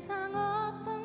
세상 어떤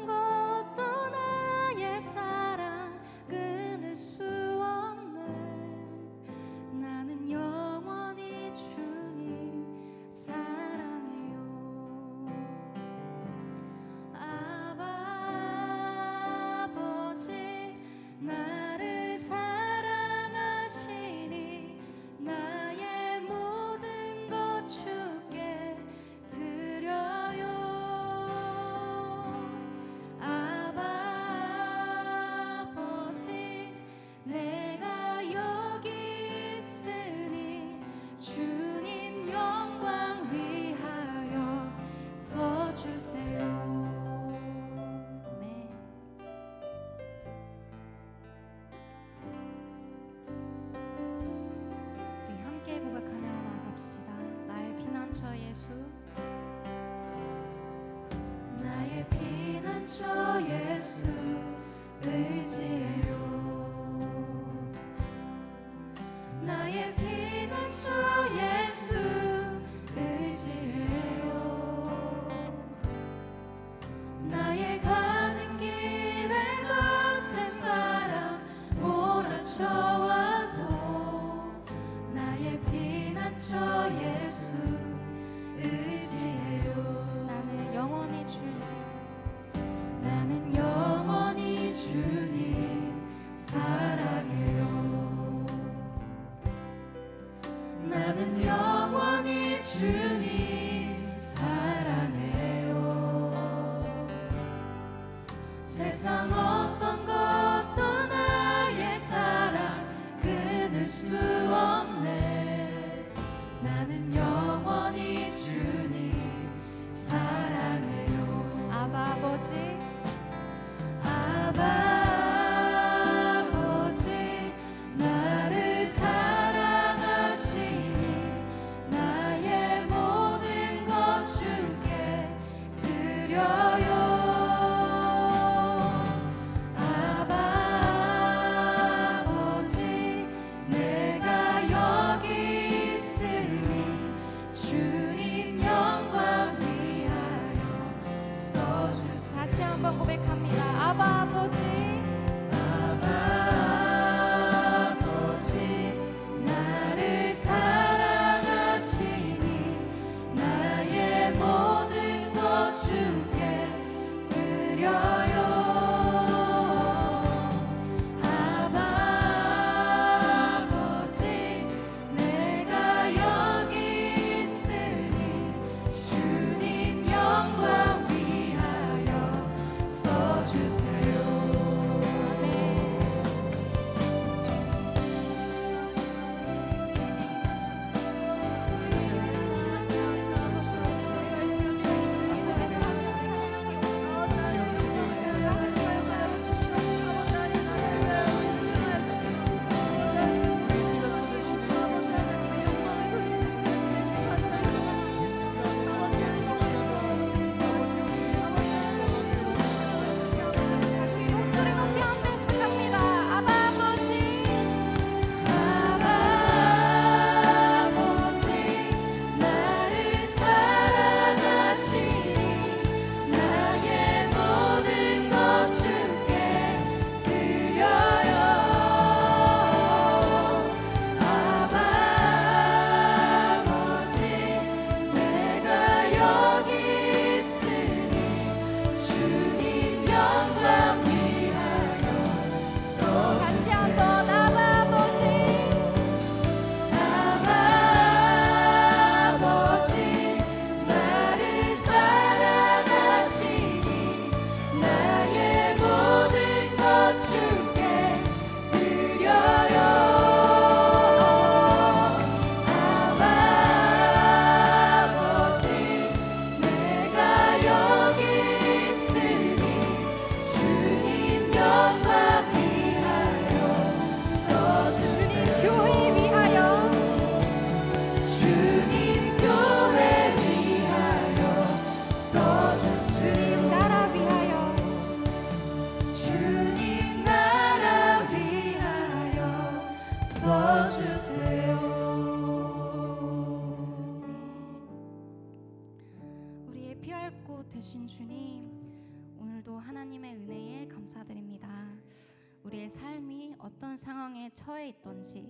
처해 있던지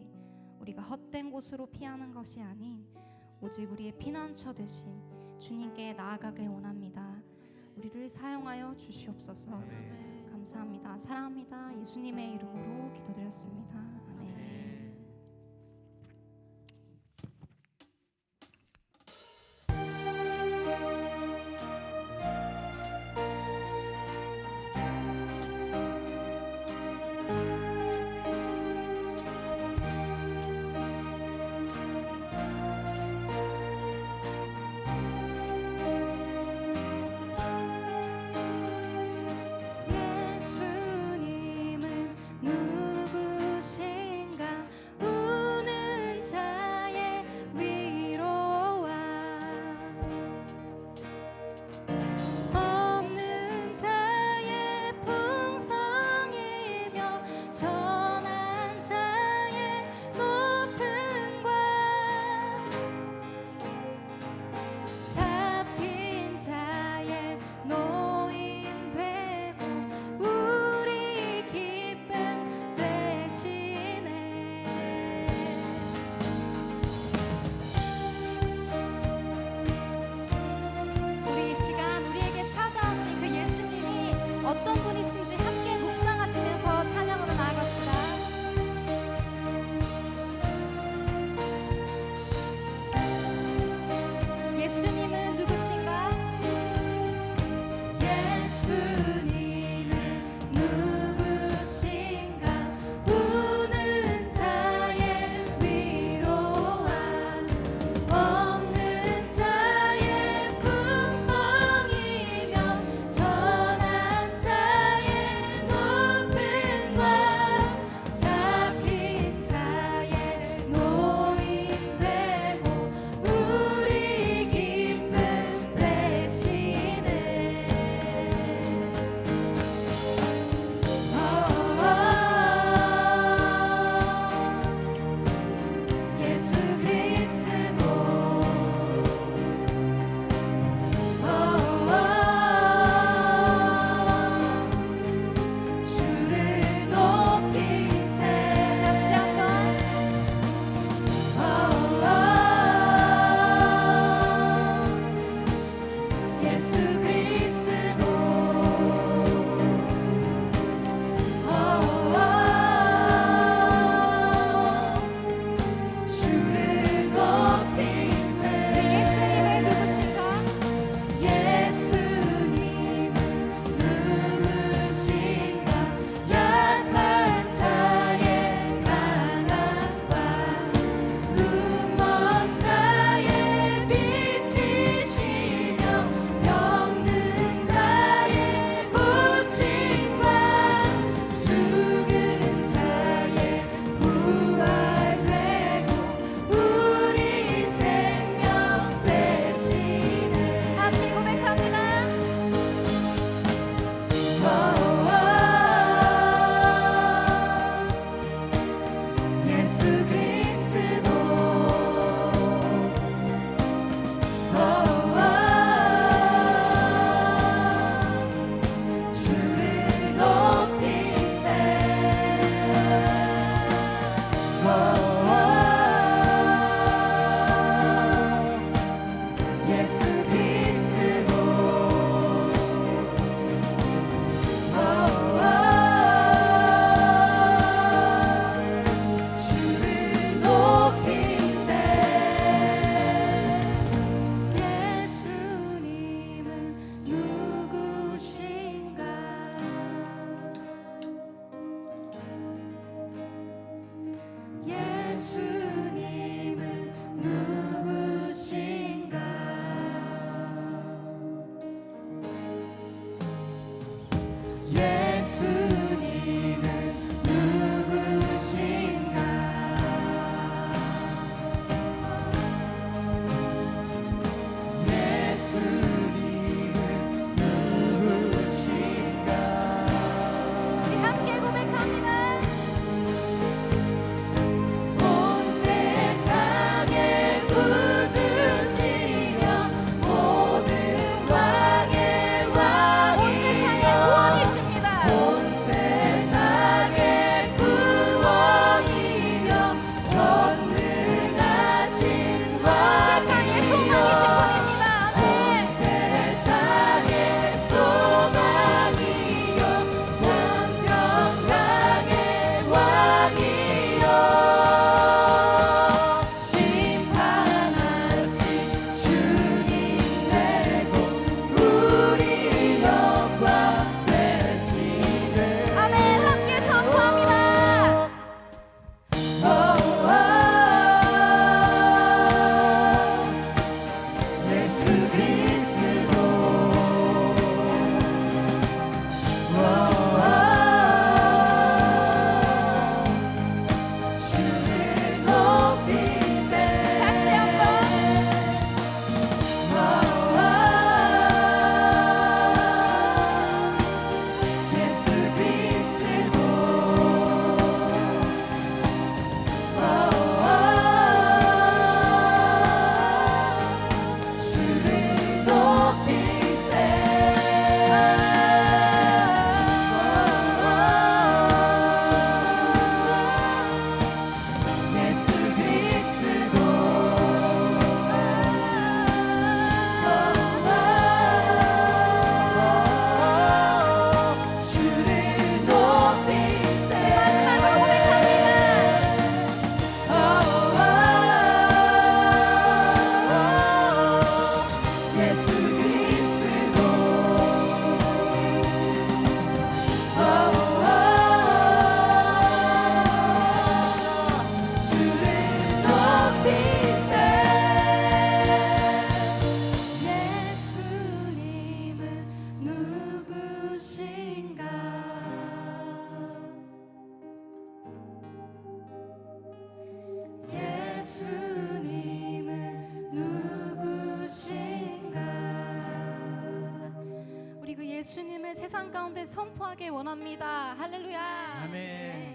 우리가 헛된 곳으로 피하는 것이 아닌 오직 우리의 피난처 되신 주님께 나아가길 원합니다. 우리를 사용하여 주시옵소서. 감사합니다. 사랑합니다. 예수님의 이름으로 기도드렸습니다. 선포하게 원합니다. 할렐루야. 아멘. 네.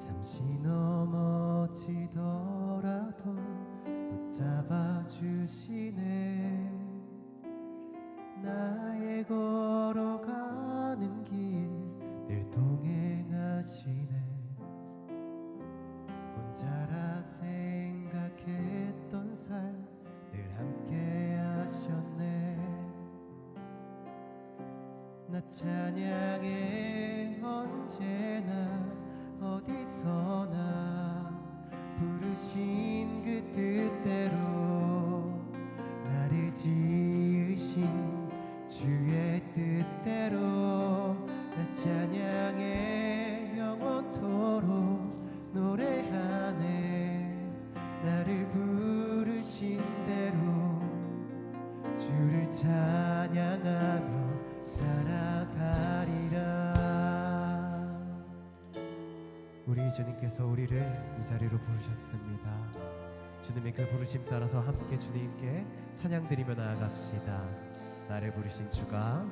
잠시 넘어지더라도 붙잡아 주시네. 나의 것 주님께서 우리를 이 자리로 부르셨습니다. 주님의 그 부르심 따라서 함께 주님께 찬양 드리며 나아갑시다. 나를 부르신 주가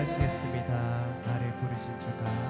찬양하시겠습니다. 나를 부르신 주가.